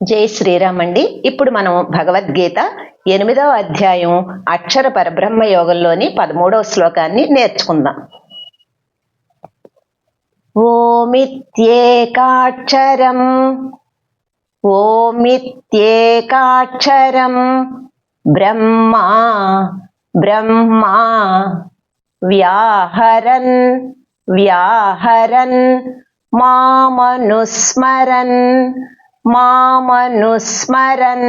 జై శ్రీరామ్ అండి. ఇప్పుడు మనం భగవద్గీత ఎనిమిదవ అధ్యాయం అక్షర పరబ్రహ్మ యోగంలోని పదమూడవ శ్లోకాన్ని నేర్చుకుందాం. ఓమిత్యేకాక్షరం ఓమిత్యేకాక్షరం బ్రహ్మ బ్రహ్మ వ్యాహరన్ వ్యాహరన్ మామనుస్మరన్ మామనుస్మరన్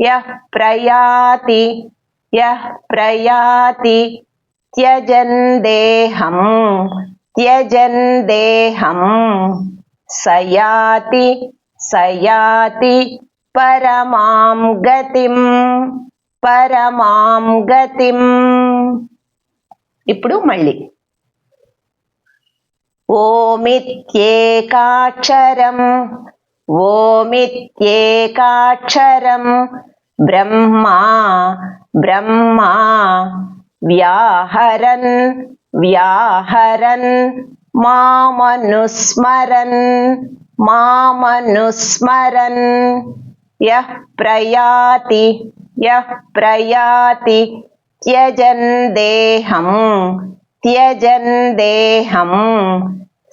యః ప్రయాతి యః ప్రయాతి. త్యజన్ దేహం త్యజన్ దేహం. సయాతి సయాతి పరమాం గతిం పరమాం గతిం. ఇప్పుడు మళ్ళీ. ఓమిత్యేకాక్షరం ఓమిత్యేకాక్షరం బ్రహ్మా బ్రహ్మా వ్యాహరన్ వ్యాహరన్ మామనుస్మరన్ మామనుస్మరన్ యః ప్రయాతి యః ప్రయాతి త్యజన్ దేహం త్యజన్ దేహం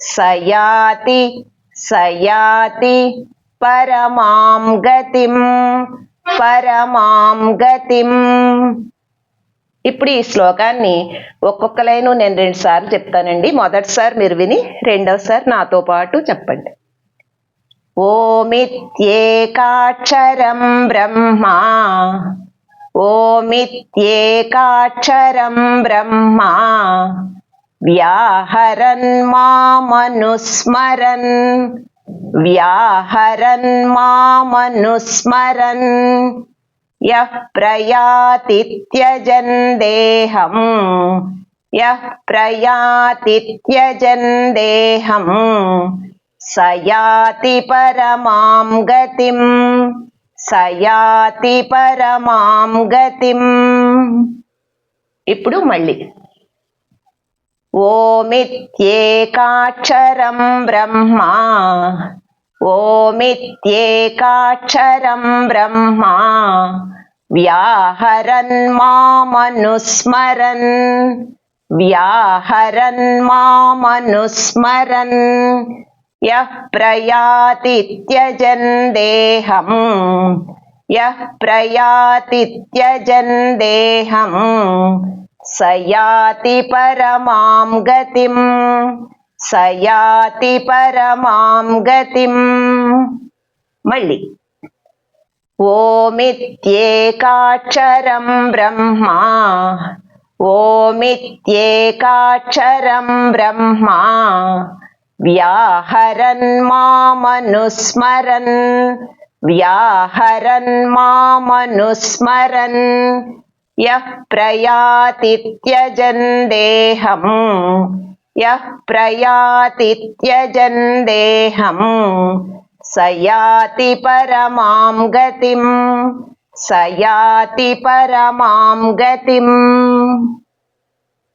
సయాతి సయాతి పరమాం గతిం పరమాం గతిం. ఇప్పుడు ఈ శ్లోకాన్ని ఒక్కొక్క లైను నేను రెండు సార్లు చెప్తానండి. మొదటిసారి మీరు విని రెండవసారి నాతో పాటు చెప్పండి. ఓమిత్యేకాక్షరం బ్రహ్మా. ఓమిత్యేకాక్షరం బ్రహ్మా. వ్యాహరన్ మామనుస్మరన్ వ్యాహరన్ మామనుస్మరన్ యః ప్రయాతి త్యజన్ దేహం. యః ప్రయాతి త్యజన్ దేహం. సయాతి పరమాం గతిం. సయాతి పరమాం గతిం. ఇప్పుడు మళ్ళీ ఓమిత్యేకాక్షరం బ్రహ్మా ఓమిత్యేకాక్షరం బ్రహ్మా వ్యాహరన్ మామనుస్మరన్ వ్యాహరన్ మామనుస్మరన్ యః ప్రయాతి త్యజన్ దేహం యః ప్రయాతి త్యజన్ దేహం సయాతి పరమాం గతిం సయాతి పరమాం గతిం. మళ్ళీ ఓమిత్యేకాక్షరం బ్రహ్మ ఓమిత్యేకాక్షరం బ్రహ్మ వ్యాహరన్ మామనుస్మరన్ వ్యాహరన్ మామనుస్మరన్ యః ప్రయాతి త్యజన్ దేహం యః ప్రయాతి త్యజన్ దేహం సయాతి పరమాం గతిం సయాతి పరమాం గతిం.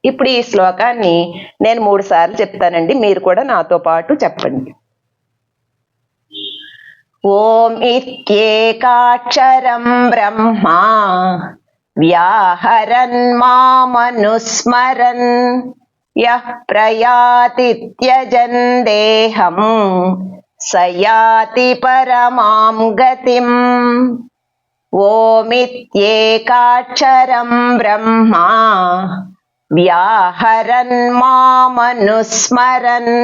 ఇప్పుడు ఈ శ్లోకాన్ని నేను మూడు సార్లు చెప్తానండి మీరు కూడా నాతో పాటు చెప్పండి. ఓం ఇత్యేకాక్షరం బ్రహ్మా వ్యాహరన్ మామనుస్మరన్ యః ప్రయాతి త్యజన్ దేహం సయాతి పరమాం గతిం ఓమిత్యేకాక్షరం బ్రహ్మ వ్యాహరన్ మామనుస్మరన్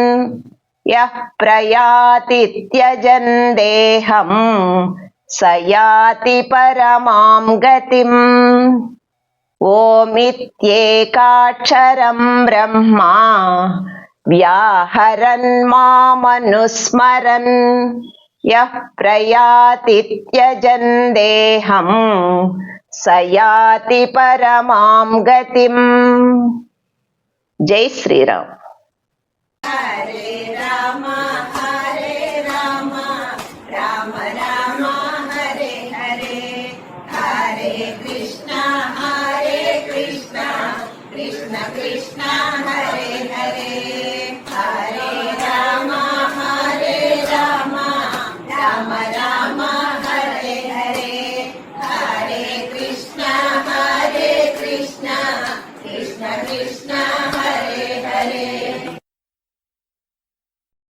యః ప్రయాతి త్యజన్ దేహం సయాతి పరమాం గతిం. ఓమిత్యేకాక్షరం బ్రహ్మ. వ్యాహరన్ మామనుస్మరన్. యః ప్రయాతి త్యజన్ దేహం. సయాతి పరమాం గతిం. జై శ్రీరామ్. రామ హరే రామ. I'm Namaste.